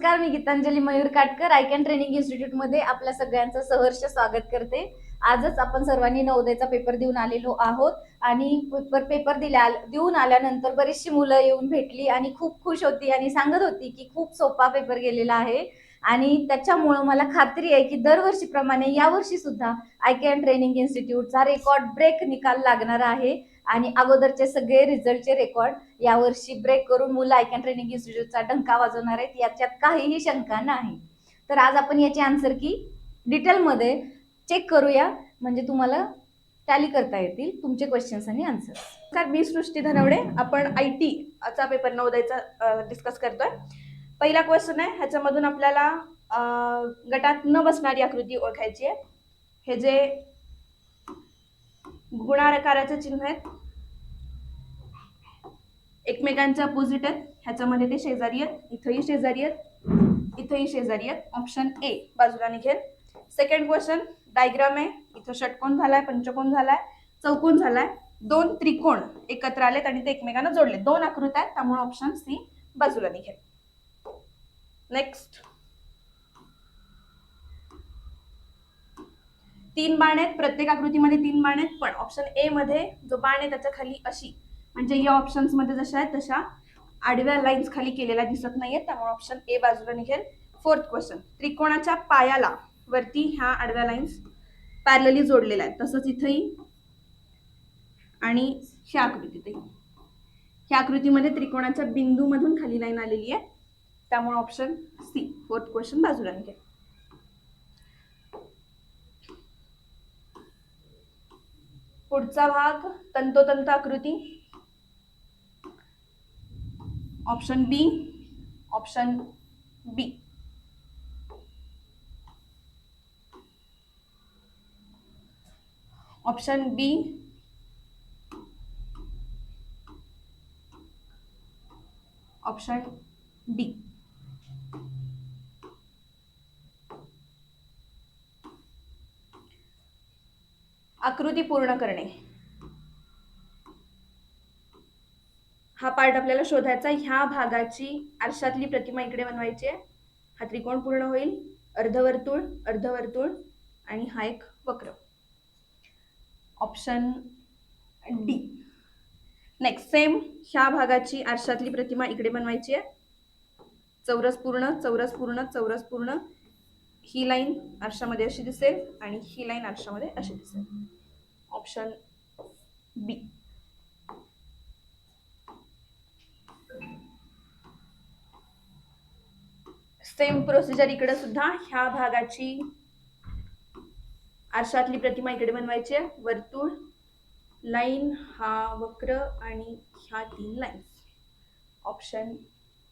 नमस्कार मी Geetanjali Mayur Katkar I can training इन्स्टिट्यूटमध्ये आपल्या सगळ्यांचं सहर्ष स्वागत करते. आजच आपण सर्वांनी नवोदयचा पेपर देऊन आलेलो आहोत आणि पेपर पेपर दिल्या देऊन आल्यानंतर बरीचशी मुलं येऊन भेटली आणि खूप खुश होती आणि सांगत होती की खूप सोपा पेपर गेलेला आहे. आणि त्याच्यामुळं मला खात्री आहे की दरवर्षीप्रमाणे यावर्षी सुद्धा आय कॅन ट्रेनिंग इन्स्टिट्यूटचा रेकॉर्ड ब्रेक निकाल लागणार आहे. आणि अगोदरचे सगळे रिझल्टचे रेकॉर्ड यावर्षी ब्रेक करून मुलं आय कॅन ट्रेनिंग इन्स्टिट्यूटचा डंका वाजवणार आहेत याच्यात काहीही शंका नाही. तर आज आपण याची आन्सर की डिटेलमध्ये चेक करूया. म्हणजे तुम्हाला टॅली करता येतील तुमचे क्वेश्चन्स आणि आन्सर सर मी सृष्टी धनवडे. आपण आय टी चा पेपर नवोदयचा डिस्कस करतोय. पहिला क्वेश्चन आहे ह्याच्यामधून आपल्याला गटात न बसणारी आकृती ओळखायची आहे. हे जे गुणाकाराचे चिन्ह आहेत एकमेकांच्या अपोजिट आहेत. ह्याच्यामध्ये ते शेजारी आहेत. इथंही शेजारी आहेत. इथंही शेजारी आहेत. ऑप्शन ए बाजूला निघेल. सेकंड क्वेश्चन डायग्राम आहे. इथं षटकोन झालाय पंचकोन झालाय चौकोन झालाय. दोन त्रिकोण एकत्र आलेत आणि ते एकमेकांना जोडले दोन आकृत आहेत. त्यामुळे ऑप्शन सी बाजूला निघेल. नेक्स्ट तीन बाण आहेत. प्रत्येक आकृतीमध्ये तीन बाण आहेत. पण ऑप्शन ए मध्ये जो बाण आहे त्याच्याखाली अशी. म्हणजे या ऑप्शन्समध्ये जशा आहेत तशा आडव्या लाईन्स खाली केलेल्या दिसत नाहीयेत. त्यामुळे ऑप्शन ए बाजूला निघेल. फोर्थ क्वेश्चन त्रिकोणाच्या पायाला वरती ह्या आडव्या लाईन्स पॅरलली जोडलेल्या आहेत. तसंच इथंही आणि ह्या आकृतीतही. ह्या आकृतीमध्ये त्रिकोणाच्या बिंदूमधून खाली लाईन आलेली आहे. त्यामुळे ऑप्शन सी फोर्थ क्वेश्चन बाजूला निघेल. पुढचा भाग तंतोतंत आकृती. Option B option B option B option D आकृती पूर्ण करणे. हा पार्ट आपल्याला शोधायचा ह्या भागाची आरशातली प्रतिमा इकडे बनवायची आहे. हा त्रिकोण पूर्ण होईल. अर्धवर्तुळ अर्धवर्तुळ आणि हा एक वक्र. ऑप्शन डी नेक्स्ट सेम ह्या भागाची आरशातली प्रतिमा इकडे बनवायची आहे. चौरस पूर्ण चौरस पूर्ण चौरस पूर्ण. ही लाईन आरशामध्ये अशी दिसेल आणि ही लाईन आरशामध्ये अशी दिसेल. ऑप्शन बी सेम प्रोसिजर इकडे सुद्धा ह्या भागाची आरशातली प्रतिमा इकडे बनवायची आहे. वर्तुळ लाईन हा वक्र आणि ह्या तीन लाईन्स ऑप्शन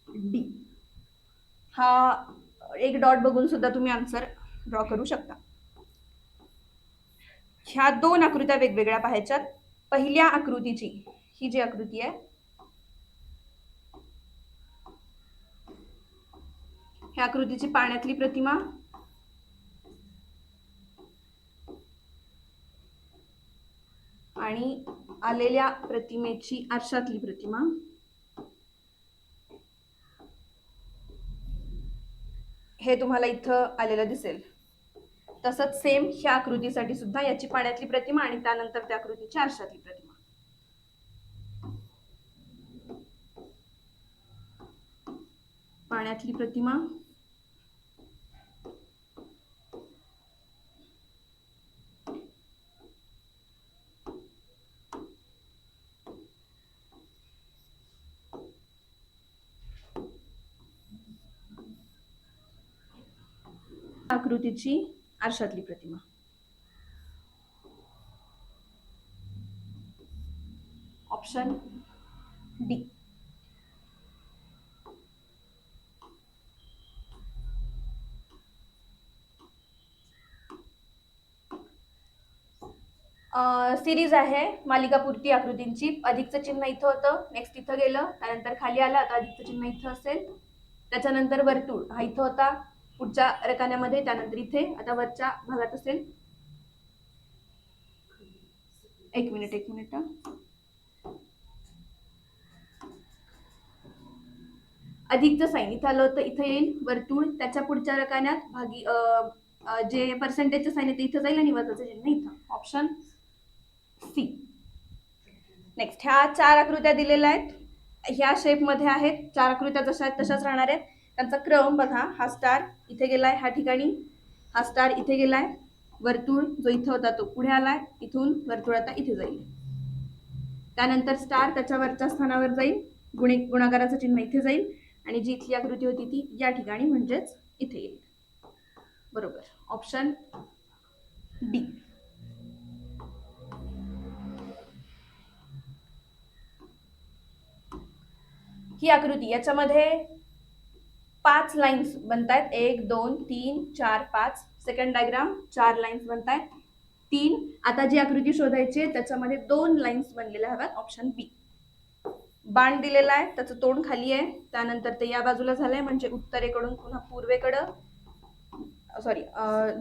डी हा एक डॉट बघून सुद्धा तुम्ही आन्सर ड्रॉ करू शकता. ह्या दोन आकृत्या वेगवेगळ्या पाहायच्यात. पहिल्या आकृतीची ही जी आकृती आहे ह्या आकृतीची पाण्यातली प्रतिमा. आणि आलेल्या प्रतिमेची आरशातली प्रतिमा. हे तुम्हाला इथं आलेलं दिसेल. तसंच सेम ह्या आकृतीसाठी सुद्धा याची पाण्यातली प्रतिमा आणि त्यानंतर त्या आकृतीची आरशातली प्रतिमा. पाण्यातली प्रतिमा. आकृतीची आरशातली प्रतिमा. ऑप्शन डी सिरीज आहे मालिकापुरती आकृतींची. अधिकचं चिन्ह इथं होतं. नेक्स्ट इथं गेलं. त्यानंतर खाली आलं. आता अधिकचं चिन्ह इथं असेल. त्याच्यानंतर वर्तुळ. हा इथं होता. पुढच्या रकान्यामध्ये त्यानंतर इथे. आता वरच्या भागात असेल. एक मिनिट एक मिनिट अधिकचं साईन इथं आलं होतं इथं येईल. वर्तुळ त्याच्या पुढच्या रकान्यात भागी अं, जे पर्सेंटेजचं साईन आहे ते इथं जाईल आणि वजाचं चिन्ह इथं. ऑप्शन सी नेक्स्ट ह्या चार आकृत्या दिलेल्या आहेत. ह्या शेपमध्ये आहेत. चार आकृत्या जशा आहेत तशाच राहणार आहेत. त्यांचा क्रम बघा. हा स्टार इथे गेलाय ह्या ठिकाणी. हा स्टार इथे गेलाय वर्तुळ जो इथं होता तो पुढे आलाय इथून वर्तुळ आता इथे जाईल. त्यानंतर स्टार त्याच्या वरच्या स्थानावर जाईल गुणे गुणाकाराचं चिन्ह इथे जाईल आणि जी इथली आकृती होती ती या ठिकाणी म्हणजेच इथे येईल. बरोबर. ऑप्शन डी ही आकृती याच्यामध्ये पाच लाईन्स बनतायत. एक दोन तीन चार पाच. सेकंड डायग्राम चार लाईन्स बनतायत. तीन आता जी आकृती शोधायची आहे त्याच्यामध्ये दोन लाईन्स बनलेल्या हव्यात ऑप्शन बी बाण दिलेला आहे त्याचं तोंड खाली आहे. त्यानंतर ते या बाजूला झालंय म्हणजे उत्तरेकडून पुन्हा पूर्वेकडं. सॉरी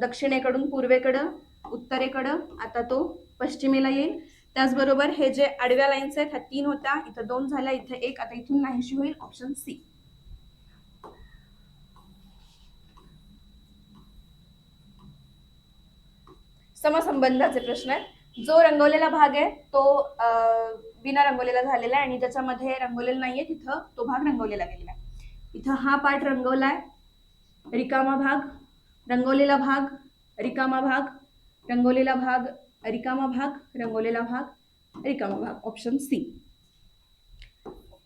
दक्षिणेकडून पूर्वेकडं उत्तरेकडं. आता तो पश्चिमेला येईल. त्याचबरोबर हे जे आडव्या लाईन्स आहेत ह्या तीन होत्या. इथं दोन झाल्या इथं एक. आता इथून नाहीशी होईल ऑप्शन सी समसंबंधाचे प्रश्न आहेत. जो रंगवलेला भाग आहे तो बिना रंगवलेला झालेला आहे आणि ज्याच्यामध्ये रंगवलेला नाहीये तिथं तो भाग रंगवलेला गेलेला आहे. इथं हा पार्ट रंगवलाय रिकामा भाग रंगवलेला भाग रिकामा भाग रंगवलेला भाग रिकामा भाग रंगवलेला भाग रिकामा भाग ऑप्शन सी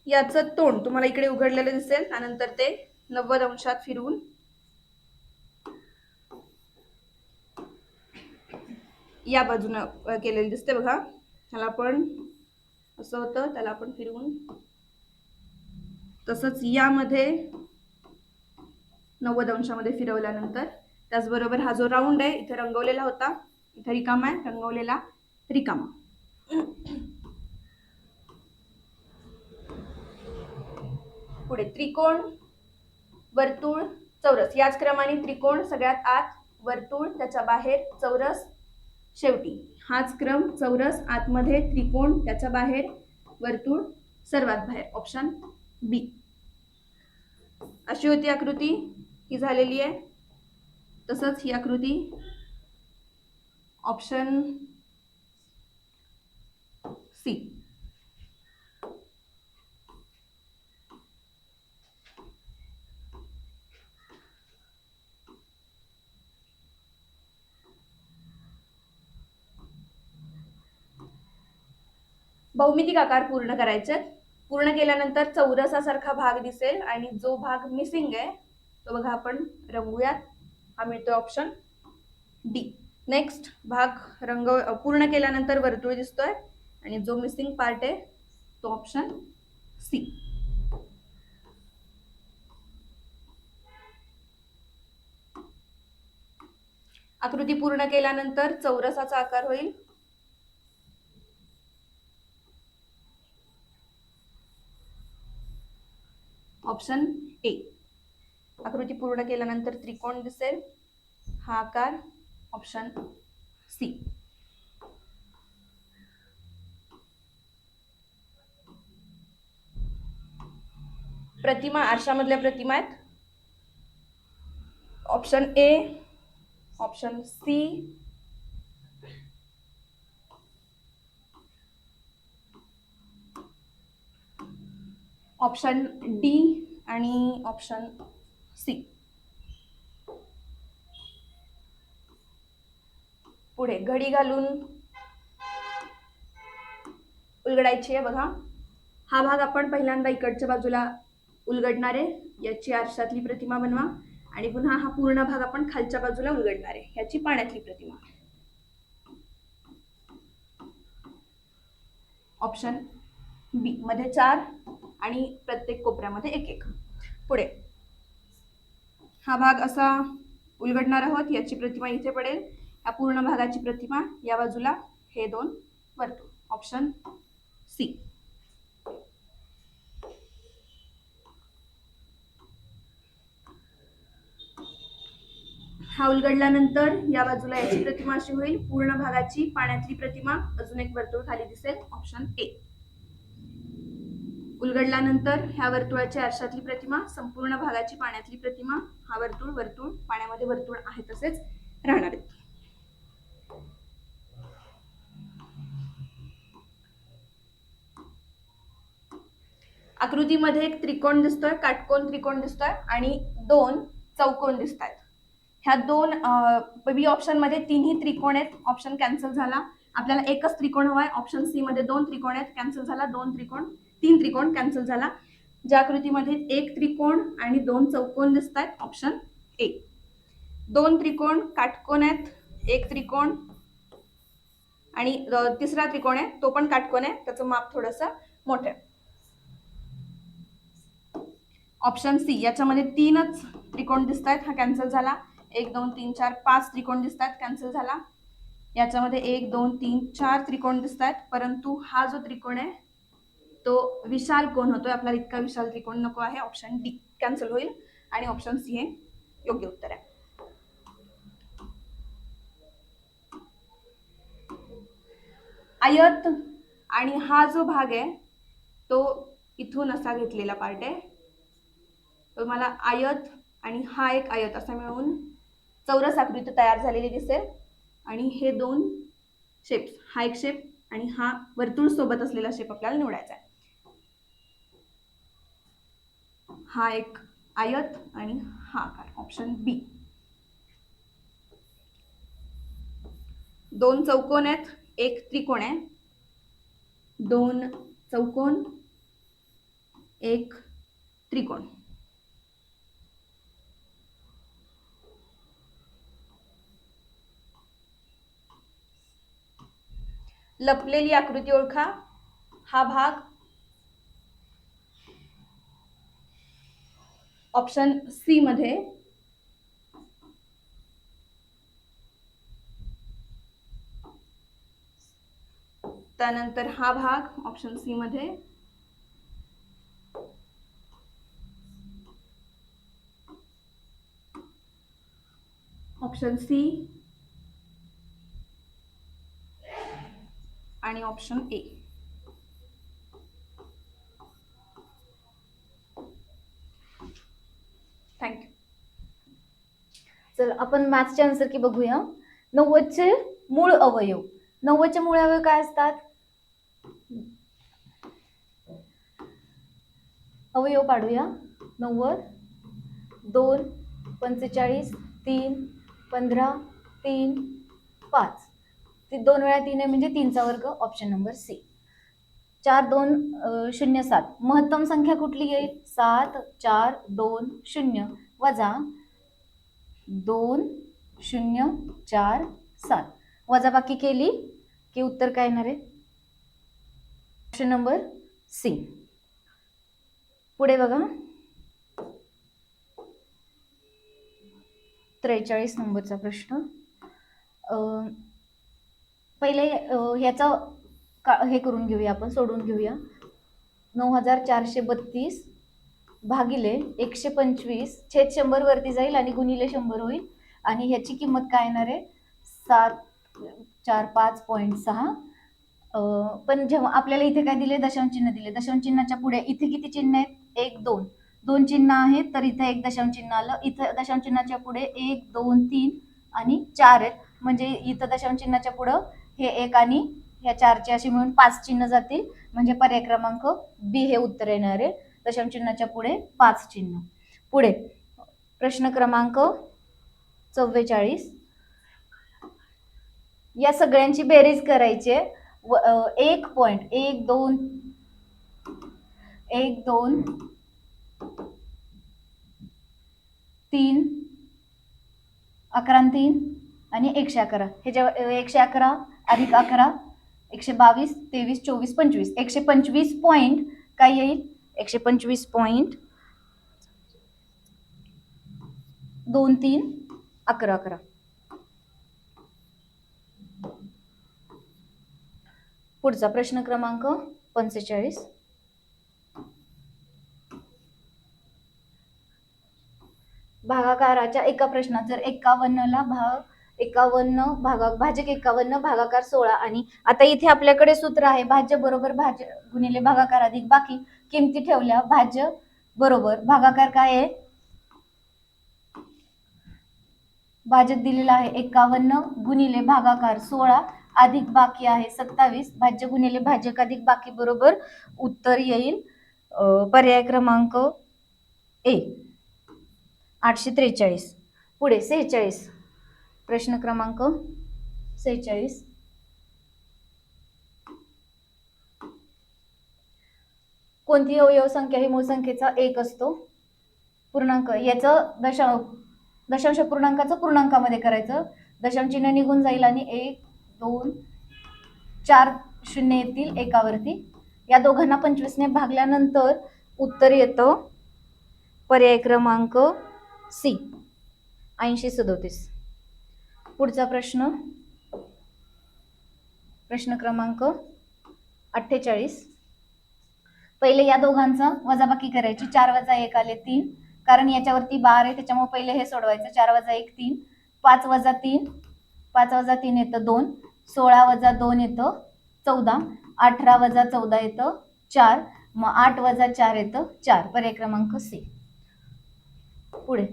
याचं तोंड तुम्हाला इकडे उघडलेलं दिसेल त्यानंतर ते नव्वद अंशात फिरवून या बाजूनं केलेली दिसते बघा. त्याला पण असं होतं त्याला आपण फिरवून तसंच यामध्ये नव्वद अंशामध्ये फिरवल्यानंतर त्याचबरोबर हा जो राऊंड आहे इथे रंगवलेला होता. इथे रिकामा आहे रंगवलेला रिकामा. पुढे त्रिकोण वर्तुळ चौरस. याच क्रमाने त्रिकोण सगळ्यात आत वर्तुळ त्याच्या बाहेर चौरस शेवटी. हाच क्रम चौरस आतमध्ये त्रिकोण त्याच्या बाहेर वर्तुळ सर्वात बाहेर. ऑप्शन बी अशी होती आकृती. ही झालेली आहे. तसंच ही आकृती. ऑप्शन सी भौमितिक आकार पूर्ण करायचे. पूर्ण केल्यानंतर चौरसासारखा भाग दिसेल आणि जो भाग मिसिंग आहे तो बघा आपण रंगूयात हा मिळतोय ऑप्शन डी नेक्स्ट भाग रंग पूर्ण केल्यानंतर वर्तुळ दिसतोय आणि जो मिसिंग पार्ट आहे तो ऑप्शन सी आकृती पूर्ण केल्यानंतर चौरसाचा आकार होईल. Option A. आकृती पूर्ण केल्यानंतर त्रिकोण दिसेल. हा आकार ऑप्शन सी. प्रतिमा आरशामधल्या प्रतिमा आहेत. Option A option C option D आणि ऑप्शन सी. पुढे घडी घालून उलगडायची आहे बघा. हा भाग आपण पहिल्यांदा इकडच्या बाजूला उलगडणार आहे. याची आरशातली प्रतिमा बनवा. आणि पुन्हा हा पूर्ण भाग आपण खालच्या बाजूला उलगडणार आहे. ह्याची पाण्यातली प्रतिमा. ऑप्शन बी. मध्ये चार. आणि प्रत्येक कोपऱ्यामध्ये एक एक. पुढे. हा भाग असा उलगडणार आहोत याची प्रतिमा इथे पडेल. या पूर्ण भागाची प्रतिमा या बाजूला हे दोन वर्तुळ. ऑप्शन सी हा उलगडल्यानंतर या बाजूला याची प्रतिमा अशी होईल. पूर्ण भागाची पाण्यातली प्रतिमा अजून एक वर्तुळ खाली दिसेल. ऑप्शन ए उलगडल्यानंतर ह्या वर्तुळाची आरशातली प्रतिमा संपूर्ण भागाची पाण्यातली प्रतिमा हा वर्तुळ वर्तुळ पाण्यामध्ये वर्तुळ आहे तसेच राहणार आहेत आकृतीमध्ये एक त्रिकोण दिसतोय काटकोन त्रिकोण दिसतोय आणि दोन चौकोन दिसत आहेत ह्या दोन बी ऑप्शनमध्ये तिन्ही त्रिकोण आहेत ऑप्शन कॅन्सल झाला. आपल्याला एकच त्रिकोण हवाय ऑप्शन सी मध्ये दोन त्रिकोण आहेत कॅन्सल झाला दोन त्रिकोण. तीन त्रिकोण कॅन्सल झाला. ज्या आकृतीमध्ये एक त्रिकोण आणि दोन चौकोन दिसत आहेत ऑप्शन ए दोन त्रिकोण काटकोन आहेत एक त्रिकोण आणि तिसरा त्रिकोण आहे तो पण काटकोन आहे त्याचं माप थोडस मोठं आहे. ऑप्शन सी याच्यामध्ये तीनच त्रिकोण दिसत आहेत हा कॅन्सल झाला. एक दोन तीन चार पाच त्रिकोण दिसत आहेत कॅन्सल झाला. याच्यामध्ये एक दोन तीन चार त्रिकोण दिसत आहेत परंतु हा जो त्रिकोण आहे तो विशाल कोण होतोय? आपल्याला इतका विशाल त्रिकोण नको आहे. ऑप्शन डी कॅन्सल होईल आणि ऑप्शन सी हे योग्य उत्तर आहे. आयत आणि हा जो भाग आहे तो इथून असा घेतलेला पार्ट आहे. तो मला आयत आणि हा एक आयत असा मिळून चौरस आकृती तयार झालेली दिसेल. आणि हे दोन शेप्स हा एक शेप आणि हा वर्तुळ सोबत असलेला शेप आपल्याला निवडायचा आहे. हा एक आयत आणि हा आकार ऑप्शन बी दोन चौकोन आहेत एक त्रिकोण आहे. दोन चौकोन एक त्रिकोण. लपलेली आकृती ओळखा. हा भाग ऑप्शन सी मध्ये. त्यानंतर हा भाग ऑप्शन सी मध्ये. Option C. आणि ऑप्शन ए थँक्यू चल आपण मॅथ्सचे आन्सर की बघूया. नव्वदचे मूळ अवयव. नव्वदचे मूळ अवयव काय असतात? अवयव पाडूया. नव्वद दोन पंचेचाळीस तीन पंधरा तीन पाच. ती दोन वेळा तीन आहे म्हणजे तीनचा वर्ग ऑप्शन नंबर सी चार दोन शून्य सात. महत्तम संख्या कुठली येईल? सात चार दोन शून्य. वजा दोन शून्य चार सात. वजाबाकी केली की उत्तर काय येणार आहे? Option number C. पुढे बघा. त्रेचाळीस नंबरचा प्रश्न. पहिले ह्याचा का हे करून घेऊया आपण सोडून घेऊया. नऊ हजार चारशे बत्तीस भागिले एकशे पंचवीस छेद शंभर वरती जाईल आणि गुणिले शंभर होईल. आणि ह्याची किंमत काय येणार आहे? सात चार पाच पॉईंट सहा. पण जेव्हा आपल्याला इथे काय दिले दशांश चिन्ह दिले दशांश चिन्हाच्या पुढे इथे किती चिन्ह आहेत? एक दोन. दोन चिन्ह आहेत तर इथे एक दशांश चिन्ह आलं. इथं दशांश चिन्हाच्या पुढे एक दोन तीन आणि चार आहेत. म्हणजे इथं दशांश चिन्हाच्या पुढं हे एक आणि ह्या चारचे असे मिळून पाच चिन्ह जातील. म्हणजे पर्याय क्रमांक बी हे उत्तर येणार आहे. दशम चिन्हाच्या पुढे पाच चिन्ह. पुढे प्रश्न क्रमांक चव्वेचाळीस. या सगळ्यांची बेरीज करायची आहे. एक पॉइंट एक दोन एक दोन तीन अकरा तीन आणि एकशे अकरा. हे जेव्हा एकशे अकरा अधिक अकरा एकशे बावीस तेवीस चोवीस पंचवीस. एकशे पंचवीस पॉईंट काय येईल? एकशे पंचवीस पॉईंट दोन तीन अकरा अकरा. पुढचा प्रश्न क्रमांक पंचेचाळीस. भागाकाराच्या एका प्रश्नात जर एकावन्नला भाग एकावन्न भागा भाजक एकावन्न भागाकार सोळा आणि आता इथे आपल्याकडे सूत्र आहे भाज्य बरोबर भाज्य गुणिले भागाकार अधिक बाकी. किमती ठेवल्या? भाज्य? बरोबर. भागाकार काय आहे? भाज्यात दिलेला आहे एकावन्न गुणिले भागाकार सोळा अधिक बाकी आहे सत्तावीस. भाज्य गुणिले भाजक अधिक बाकी बरोबर उत्तर येईल. पर्याय क्रमांक ए आठशे त्रेचाळीस. पुढे सेहेचाळीस. प्रश्न क्रमांक सेहेचाळीस. कोणती अवयव संख्या ही मूळ संख्येचा एक असतो? पूर्णांक. याचं दशा दशांश पूर्णांकाचं पूर्णांकामध्ये करायचं. दशांश चिन्ह निघून जाईल आणि एक दोन चार शून्य येतील एकावरती. या दोघांना पंचवीसने भागल्यानंतर उत्तर येतं पर्याय क्रमांक सी. ऐंशी सदोतीस. पुढचा प्रश्न. प्रश्न क्रमांक अठ्ठेचाळीस. पहिले या दोघांचं वजाबाकी करायची. चार वजा एक आले तीन. कारण याच्यावरती बार आहे त्याच्यामुळे पहिले हे सोडवायचं. चार वजा एक तीन. पाच वजा तीन. पाच वजा तीन येतं दोन. सोळा वजा दोन येतं चौदा. अठरा वजा चौदा येतं चार. मग आठ वजा चार येतं चार. पर्याय क्रमांक सी. पुढे.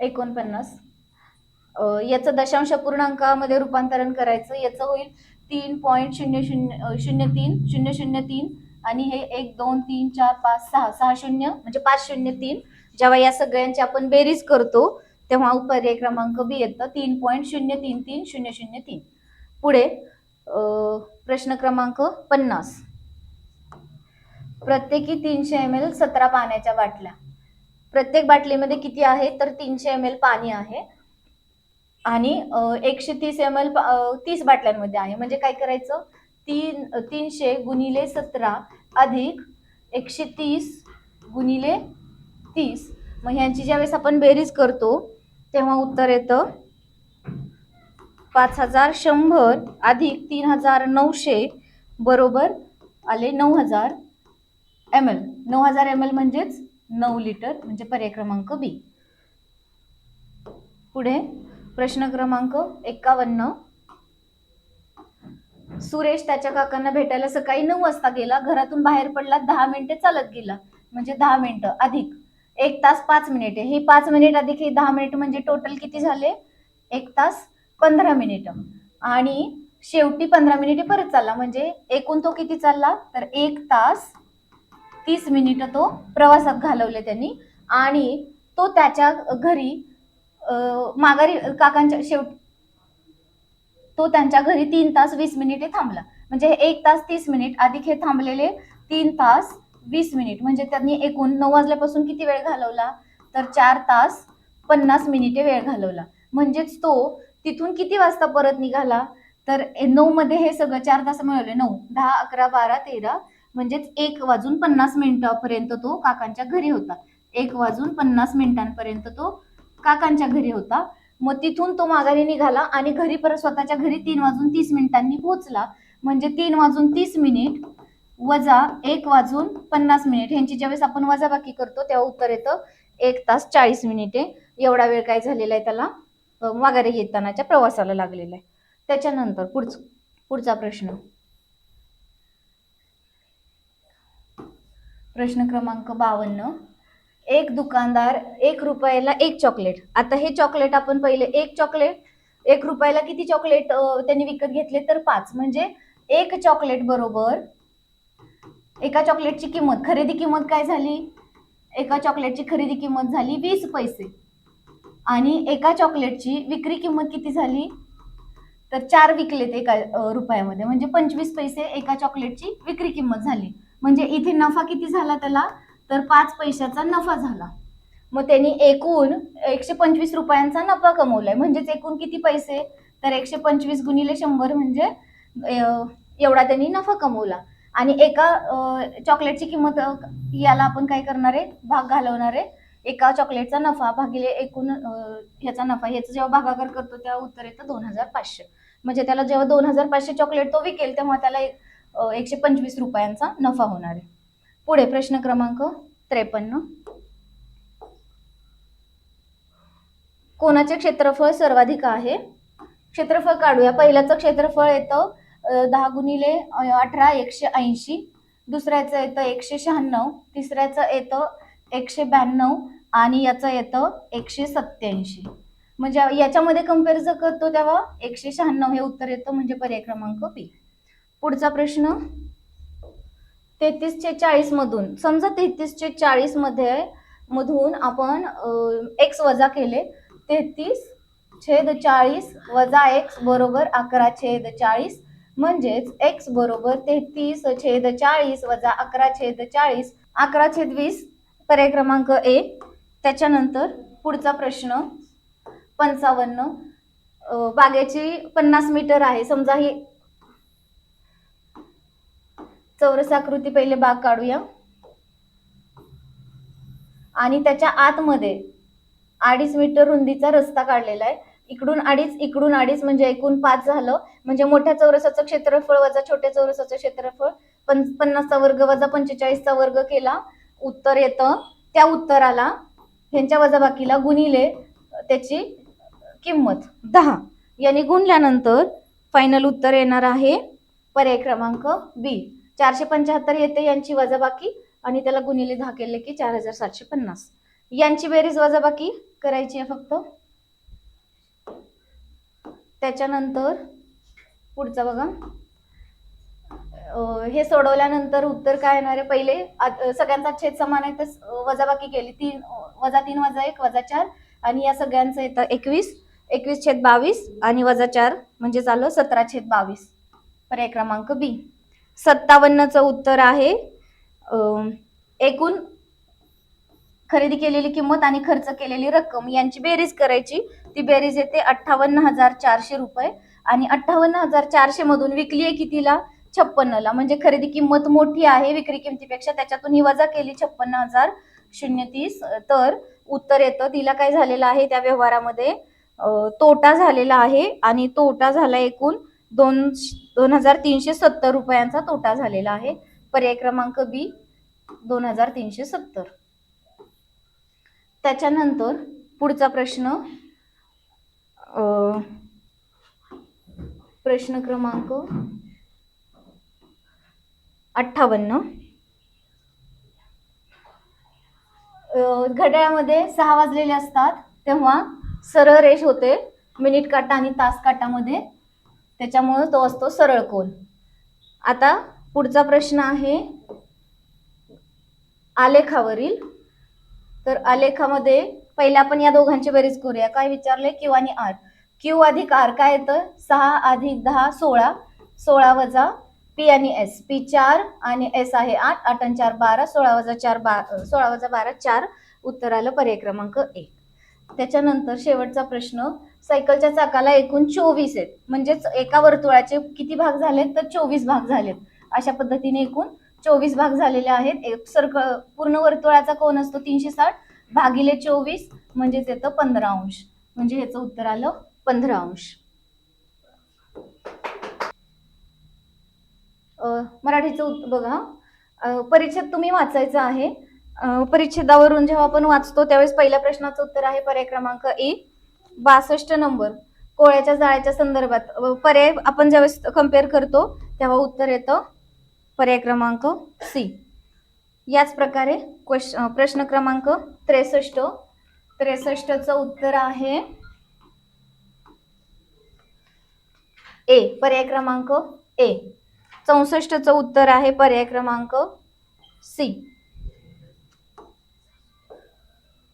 एकोणपन्नास. अं, याचं दशांश पूर्णांकामध्ये रूपांतरण करायचं. याचं होईल तीन पॉईंट शून्य शून्य शून्य तीन शून्य शून्य तीन आणि हे एक दोन तीन चार पाच सहा सहा शून्य म्हणजे पाच शून्य तीन. जेव्हा या सगळ्यांची आपण बेरीज करतो तेव्हा पर्याय क्रमांक बी येतं. तीन पॉईंट शून्य तीन तीन शून्य शून्य तीन. पुढे प्रश्न क्रमांक पन्नास. प्रत्येकी तीनशे एम एल सतरा पाण्याच्या बाटल्या. प्रत्येक बाटलीमध्ये किती आहे? तर तीनशे एम एल पाणी आहे. आणि एकशे तीस एम एल तीस बाटल्यांमध्ये आहे. म्हणजे काय करायचं? तीन तीनशे गुणिले सतरा अधिक एकशे तीस गुणिले तीस. मग ह्यांची ज्यावेळेस आपण बेरीज करतो तेव्हा उत्तर येतं पाच हजार शंभर अधिक तीन हजार नऊशे बरोबर आले नऊ हजार एम एल नऊ हजार एम एल म्हणजेच नऊ लिटर म्हणजे पर्याय क्रमांक बी पुढे? प्रश्न क्रमांक एक्कावन्न. सुरेश त्याच्या काकांना भेटायला सकाळी नऊ वाजता गेला. घरातून बाहेर पडला. दहा मिनिटे चालत गेला. म्हणजे दहा मिनिटं अधिक. एक तास पाच मिनिटे. हे पाच मिनिट अधिक हे दहा मिनिट म्हणजे टोटल किती झाले? एक तास पंधरा मिनिट. आणि शेवटी पंधरा मिनिटे परत चालला. म्हणजे एकूण तो किती चालला? तर एक तास तीस मिनिटं तो प्रवासात घालवले त्यांनी. आणि तो त्याच्या घरी माघारी काकांच्या शेवट तो त्यांच्या घरी तीन तास वीस मिनिटे थांबला. म्हणजे हे एक तास तीस मिनिट अधिक हे थांबलेले तीन तास वीस मिनिट. म्हणजे त्यांनी एकूण नऊ वाजल्यापासून किती वेळ घालवला? तर चार तास पन्नास मिनिटे वेळ घालवला. म्हणजेच तो तिथून किती वाजता परत निघाला? तर नऊ मध्ये हे सगळं चार तास मिळवले. नऊ दहा अकरा बारा तेरा. म्हणजेच एक वाजून पन्नास मिनिटापर्यंत तो काकांच्या घरी होता. एक वाजून पन्नास मिनिटांपर्यंत तो काकांच्या घरी होता. मग तिथून तो माघारी निघाला आणि घरी परत स्वतःच्या घरी तीन वाजून तीस मिनिटांनी पोहोचला. म्हणजे तीन वाजून तीस मिनिट वजा एक वाजून पन्नास मिनिट. ह्यांची ज्यावेळेस आपण वजाबाकी करतो तेव्हा उत्तर येतं एक तास चाळीस मिनिटे. एवढा वेळ काय झालेला आहे त्याला? माघारी येतानाच्या प्रवासाला लागलेला आहे. त्याच्यानंतर पुढच पुढचा प्रश्न. प्रश्न क्रमांक बावन्न. एक दुकानदार एक रुपयाला एक चॉकलेट आता हे चॉकलेट आपण पहिले एक चॉकलेट एक रुपयाला किती चॉकलेट त्यांनी विकत घेतले तर पाच. म्हणजे एक चॉकलेट बरोबर एका चॉकलेटची किंमत खरेदी किंमत काय झाली? एका चॉकलेटची खरेदी किंमत झाली वीस पैसे. आणि एका चॉकलेटची विक्री किंमत किती झाली? तर चार विकलेत एका रुपयामध्ये. म्हणजे पंचवीस पैसे एका चॉकलेटची विक्री किंमत झाली. म्हणजे इथे नफा किती झाला त्याला? तर पाच पैशाचा नफा झाला. मग त्यांनी एकूण एकशे पंचवीस रुपयांचा नफा कमवलाय. म्हणजेच एकूण किती पैसे? तर एकशे पंचवीस गुणिले शंभर म्हणजे एवढा त्यांनी नफा कमवला. आणि एका चॉकलेटची किंमत याला आपण काय करणार आहे? भाग घालवणार आहे. एका चॉकलेटचा नफा भागिले एकूण ह्याचा नफा ह्याचा जेव्हा भागाकार करतो तेव्हा उत्तर येतं दोन हजार पाचशे. म्हणजे त्याला जेव्हा दोन हजार पाचशे चॉकलेट तो विकेल तेव्हा त्याला एकशे पंचवीस रुपयांचा नफा होणार आहे. पुढे प्रश्न क्रमांक त्रेपन्न. कोणाचे क्षेत्रफळ सर्वाधिक आहे? क्षेत्रफळ काढूया. पहिल्याचं क्षेत्रफळ येतं दहा गुणिले अठरा एकशे ऐंशी. दुसऱ्याचं येतं एकशे शहाण्णव. तिसऱ्याचं येतं एकशे ब्याण्णव आणि याचं येतं एकशे सत्याऐंशी म्हणजे याच्यामध्ये कंपॅरिझन करतो तेव्हा एकशे शहाण्णव हे उत्तर येतं म्हणजे पर्याय क्रमांक बी. पुढचा प्रश्न तेहतीसशे चाळीस मधून समजा तेहतीसशे चाळीसमध्ये मधून आपण एक्स वजा केले तेहतीस छेद चाळीस वजा एक्स बरोबर अकरा छेद चाळीस म्हणजेच एक्स बरोबर तेहतीस छेद चाळीस वजा अकरा छेद चाळीस अकरा छेद वीस पर्याय क्रमांक ए त्याच्यानंतर पुढचा प्रश्न पंचावन्न बागेची पन्नास मीटर आहे समजा ही चौरस आकृती पहिले बाग काढूया. आणि त्याच्या आतमध्ये अडीच मीटर रुंदीचा रस्ता काढलेला आहे. इकडून अडीच इकडून अडीच म्हणजे एकूण पाच झालं. म्हणजे मोठ्या चौरसाचं क्षेत्रफळ वजा छोट्या चौरसाचं क्षेत्रफळ पं पन्नासचा वर्ग वजा पंचेचाळीसचा वर्ग केला. उत्तर येतं. त्या उत्तराला ह्यांच्या वजाबाकीला गुणिले त्याची किंमत दहा. यांनी गुणल्यानंतर फायनल उत्तर येणार आहे पर्याय क्रमांक बी. चारशे पंच्याहत्तर येते यांची वजाबाकी आणि त्याला गुणिले दहा केले की चार हजार सातशे पन्नास. यांची बेरीज वजाबाकी करायची आहे फक्त. त्याच्यानंतर पुढचा बघा. हे सोडवल्यानंतर उत्तर काय येणार आहे? पहिले सगळ्यांचा छेद समान आहे तर वजाबाकी केली. तीन वजा तीन वजा एक वजा चार आणि या सगळ्यांचं येतं एकवीस. एकवीस छेद बावीस आणि वजा चार म्हणजे झालं सतरा छेद बावीस. पर्याय क्रमांक बी. सत्तावन्नचं उत्तर आहे. अं, एकूण खरेदी केलेली किंमत आणि खर्च केलेली रक्कम यांची बेरीज करायची. ती बेरीज येते अठ्ठावन्न हजार चारशे रुपये. आणि अठ्ठावन्न हजार चारशे मधून विकली आहे कितीला? छप्पन्नला. म्हणजे खरेदी किंमत मोठी आहे विक्री किमतीपेक्षा त्याच्यातून ही वजा केली छप्पन्न हजार शून्य तीस. तर उत्तर येतं. तिला काय झालेलं आहे? त्या व्यवहारामध्ये तोटा झालेला आहे. आणि तोटा झाला एकूण दोन दोन हजार तीनशे सत्तर रुपयांचा तोटा झालेला आहे. पर्याय क्रमांक बी दोन हजार तीनशे सत्तर. त्याच्यानंतर पुढचा प्रश्न प्रश्न क्रमांक अठ्ठावन्न. घड्याळामध्ये सहा वाजलेले असतात तेव्हा सरळ रेष होते. मिनिट काटा आणि तास काटामध्ये त्याच्यामुळं तो असतो सरळ कोन आता पुढचा प्रश्न आहे आलेखावरील. तर आलेखामध्ये पहिले आपण या दोघांची बेरीज करूया. काय विचारले? क्यू आणि आर. क्यू अधिक आर काय येतं? सहा अधिक दहा सोळा. सोळा वजा पी आणि एस. पी चार आणि एस आहे आठ. आठ आणि चार बारा. सोळा वजा चार बा सोळा वजा बारा चार. उत्तर आलं पर्याय क्रमांक एक. त्याच्यानंतर शेवटचा प्रश्न सायकलच्या चाकाला एकूण चोवीस आहेत. म्हणजेच एका वर्तुळाचे किती भाग झालेत? तर चोवीस भाग झालेत. अशा पद्धतीने एकूण चोवीस भाग झालेले आहेत. एक सर्कल पूर्ण वर्तुळाचा कोण असतो तीनशे साठ भागिले चोवीस म्हणजेच येतं पंधरा अंश. म्हणजे ह्याचं उत्तर आलं पंधरा अंश. मराठीचं बघा. परीक्षेत परिच्छेद तुम्ही वाचायचं आहे. परिच्छेदावरून जेव्हा आपण वाचतो त्यावेळेस पहिल्या प्रश्नाचं उत्तर आहे पर्याय क्रमांक ए बासष्ट नंबर. कोळ्याच्या जाळ्याच्या संदर्भात पर्याय आपण ज्यावेळेस कंपेअर करतो तेव्हा उत्तर येतं पर्याय क्रमांक सी. याच प्रकारे क्वेश प्रश्न क्रमांक त्रेसष्ट. त्रेसष्टचं उत्तर आहे ए पर्याय क्रमांक ए. चौसष्टचं उत्तर आहे पर्याय क्रमांक सी.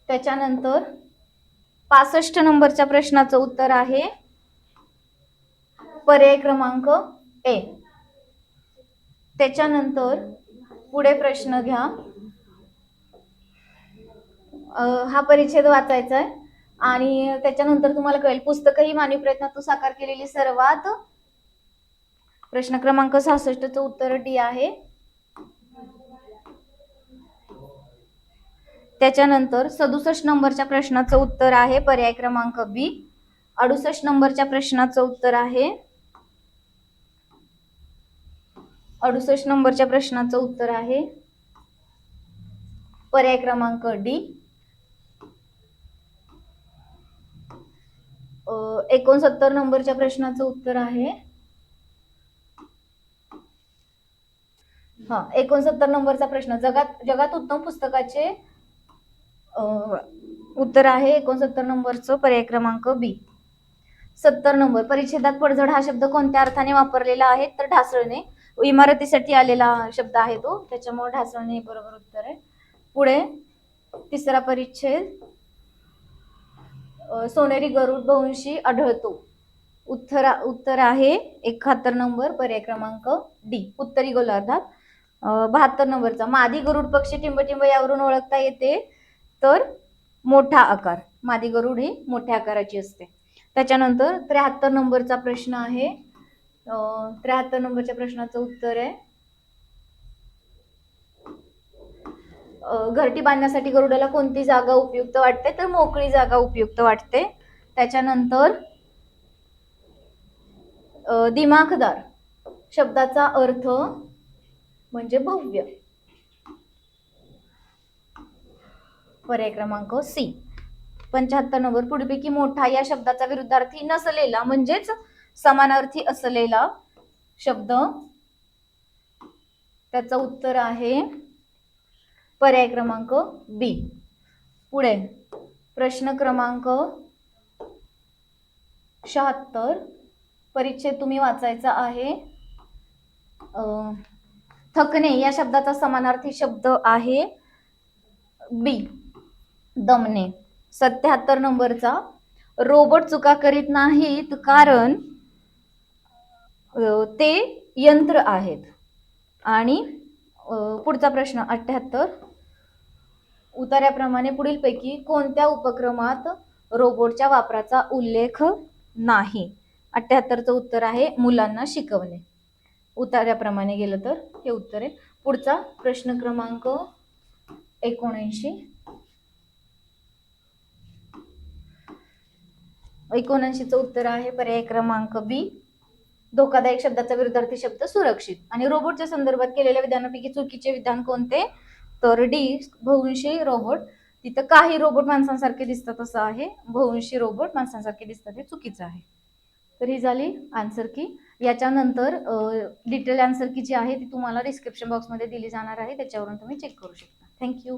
त्याच्यानंतर पासष्ट नंबरच्या प्रश्नाचं उत्तर आहे. पर्याय क्रमांक ए. त्याच्यानंतर पुढे प्रश्न घ्या. हा परिच्छेद वाचायचा आहे आणि त्याच्यानंतर तुम्हाला कळेल पुस्तक ही मानवी प्रयत्नातून साकार केलेली सर्वात प्रश्न क्रमांक सहासष्टचं उत्तर डी आहे. त्याच्यानंतर सदुसष्ट नंबरच्या प्रश्नाचं उत्तर आहे पर्याय क्रमांक बी अडुसष्ट नंबरच्या प्रश्नाचं उत्तर आहे. अडुसष्ट नंबरच्या प्रश्नाचं उत्तर आहे. पर्याय क्रमांक डी एकोणसत्तर नंबरच्या प्रश्नाचं उत्तर आहे. हा एकोणसत्तर नंबरचा प्रश्न. जगात जगात उत्तम पुस्तकाचे उत्तर आहे एकोणसत्तर नंबरचं पर्याय क्रमांक बी सत्तर नंबर परिच्छेदात पडझड हा शब्द कोणत्या अर्थाने वापरलेला आहे? तर ढासळणे इमारतीसाठी आलेला शब्द आहे तो. त्याच्यामुळे ढासळणे हे बरोबर उत्तर आहे. पुढे तिसरा परिच्छेद. सोनेरी गरुड बहुंशी आढळतो. उत्तर उत्तर आहे एकाहत्तर नंबर पर्याय क्रमांक डी उत्तरी गोलार्धात. बहात्तर नंबरचा. मादी गरुड पक्षी टिंबटिंब यावरून ओळखता येते. तर मोठा आकार. मादी गरुड ही मोठ्या आकाराची असते. त्याच्यानंतर त्र्याहत्तर नंबरचा प्रश्न आहे. त्र्याहत्तर नंबरच्या प्रश्नाचं उत्तर आहे. घरटी बांधण्यासाठी गरुडाला कोणती जागा उपयुक्त वाटते? तर मोकळी जागा उपयुक्त वाटते. त्याच्यानंतर दिमाखदार शब्दाचा अर्थ म्हणजे भव्य. पर्याय क्रमांक सी. पंच्याहत्तर नंबर पुढपैकी मोठा या शब्दाचा विरुद्धार्थी नसलेला म्हणजेच समानार्थी असलेला शब्द. त्याचं उत्तर आहे पर्याय क्रमांक बी. पुढे प्रश्न क्रमांक शहात्तर. परिच्छेद तुम्ही वाचायचा आहे. थकणे या शब्दाचा समानार्थी शब्द आहे बी. दमने सत्याहत्तर नंबरचा. रोबोट चुका करीत नाहीत कारण ते यंत्र आहेत. आणि पुढचा प्रश्न अठ्ठ्याहत्तर उतार्याप्रमाणे पुढीलपैकी कोणत्या उपक्रमात रोबोटच्या वापराचा उल्लेख नाही? अठ्ठ्याहत्तरचं उत्तर आहे मुलांना शिकवणे. उतार्याप्रमाणे गेलं तर हे उत्तर आहे. पुढचा प्रश्न क्रमांक एकोणऐंशी. एकोणऐंशीचं उत्तर आहे पर्याय क्रमांक बी. धोकादायक शब्दाचा विरुद्धार्थी शब्द सुरक्षित. आणि रोबोटच्या संदर्भात केलेल्या विधानापैकी चुकीचे विधान कोणते? तर डी बहुंशी रोबोट. तिथं काही रोबोट माणसांसारखे दिसतात असं आहे. बहुंशी रोबोट माणसांसारखे दिसतात हे चुकीचं आहे. तर ही झाली आन्सर की. याच्यानंतर डिटेल आन्सर की जी आहे ती तुम्हाला डिस्क्रिप्शन बॉक्समध्ये दिली जाणार आहे. त्याच्यावरून तुम्ही चेक करू शकता. थँक्यू